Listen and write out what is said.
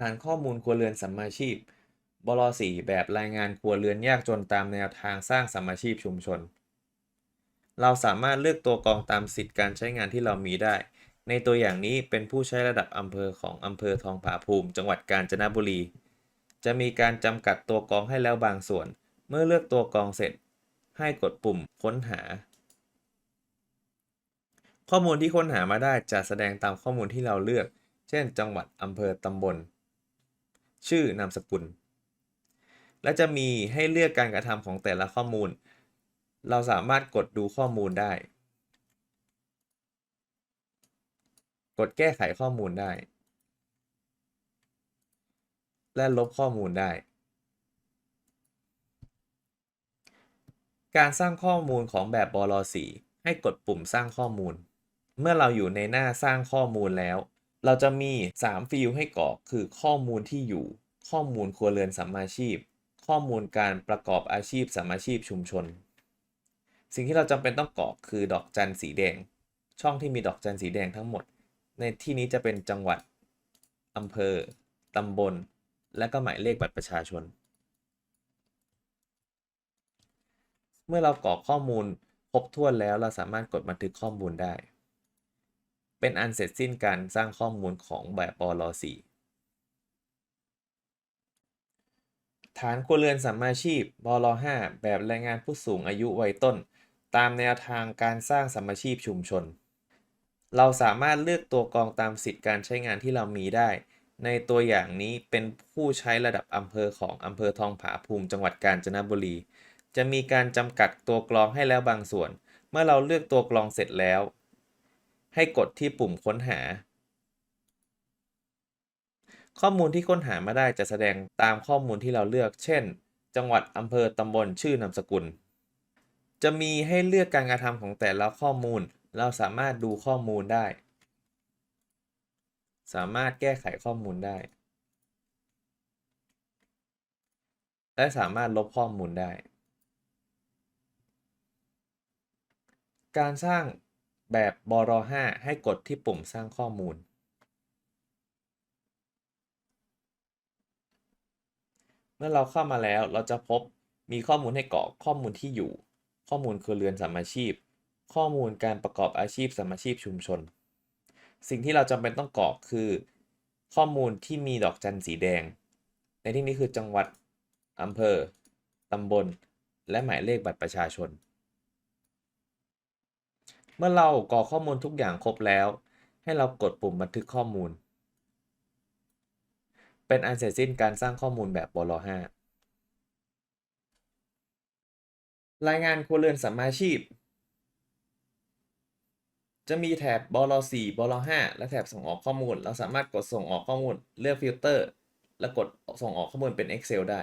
ฐานข้อมูลครัวเรือนสัมมาชีพบล4แบบรายงานครัวเรือนยากจนตามแนวทางสร้างสัมมาชีพชุมชน เราสามารถเลือกตัวกรองตามสิทธิการใช้งานที่เรามีได้ ในตัวอย่างนี้เป็นผู้ใช้ระดับอำเภอของอำเภอทองผาภูมิ จังหวัดกาญจนบุรี จะมีการจำกัดตัวกรองให้แล้วบางส่วน เมื่อเลือกตัวกรองเสร็จ ให้กดปุ่มค้นหา ข้อมูลที่ค้นหามาได้จะแสดงตามข้อมูลที่เราเลือก เช่น จังหวัดอำเภอตำบล ชื่อนามสกุล และจะมีให้เลือกการกระทำของแต่ละข้อมูล เราสามารถกดดูข้อมูลได้ กดแก้ไขข้อมูลได้ และลบข้อมูลได้ การสร้างข้อมูลของแบบบล 4 ให้กดปุ่มสร้างข้อมูล เมื่อเราอยู่ในหน้าสร้างข้อมูลแล้ว เราจะมี 3 ฟิลให้กรอกคือข้อมูลที่อยู่ ข้อมูลครัวเรือนสัมมาชีพ ข้อมูลการประกอบอาชีพสัมมาชีพชุมชน สิ่งที่เราจำเป็นต้องกรอกคือดอกจันสีแดง ช่องที่มีดอกจันสีแดงทั้งหมด ในที่นี้จะเป็นจังหวัดอำเภอตำบล และก็หมายเลขบัตรประชาชน เมื่อเรากรอกข้อมูลครบถ้วนแล้วเราสามารถกดบันทึกข้อมูลได้ เป็นอันเสร็จสิ้นการสร้างข้อมูลของแบบปล4ฐานครัวเรือนสัมมาชีพบล5แบบแรงงานผู้สูงอายุวัยต้น ตามแนวทางการสร้างสัมมาชีพชุมชน เราสามารถเลือกตัวกรองตามสิทธิการใช้งานที่เรามีได้ ในตัวอย่างนี้เป็นผู้ใช้ระดับอำเภอของอำเภอทองผาภูมิจังหวัดกาญจนบุรี จะมีการจำกัดตัวกรองให้แล้วบางส่วน เมื่อเราเลือกตัวกรองเสร็จแล้ว ให้กดที่ปุ่มค้นหา ข้อมูลที่ค้นหามาได้จะแสดงตามข้อมูลที่เราเลือก เช่น จังหวัดอำเภอตำบลชื่อนามสกุล จะมีให้เลือกการกระทำของแต่ละข้อมูล เราสามารถดูข้อมูลได้ สามารถแก้ไขข้อมูลได้ และสามารถลบข้อมูลได้ การสร้าง แบบบร5ให้กดที่ปุ่มสร้างข้อมูล เมื่อเราเข้ามาแล้วเราจะพบมีข้อมูลให้กรอกข้อมูลที่อยู่ ข้อมูลครัวเรือนสามาชีพ ข้อมูลการประกอบอาชีพสามาชีพชุมชน สิ่งที่เราจำเป็นต้องกรอกคือ ข้อมูลที่มีดอกจันสีแดง ในที่นี้คือจังหวัดอำเภอตำบล และหมายเลขบัตรประชาชน เมื่อเรากรอกข้อมูลทุกอย่างครบแล้ว ให้เรากดปุ่มบันทึกข้อมูล เป็นอันเสร็จสิ้นการสร้างข้อมูลแบบบล5รายงานครัวเรือนสัมมาชีพ จะมีแถบบล4บล5และแถบส่งออกข้อมูล เราสามารถกดส่งออกข้อมูลเลือกฟิลเตอร์ และกดส่งออกข้อมูลเป็น Excel ได้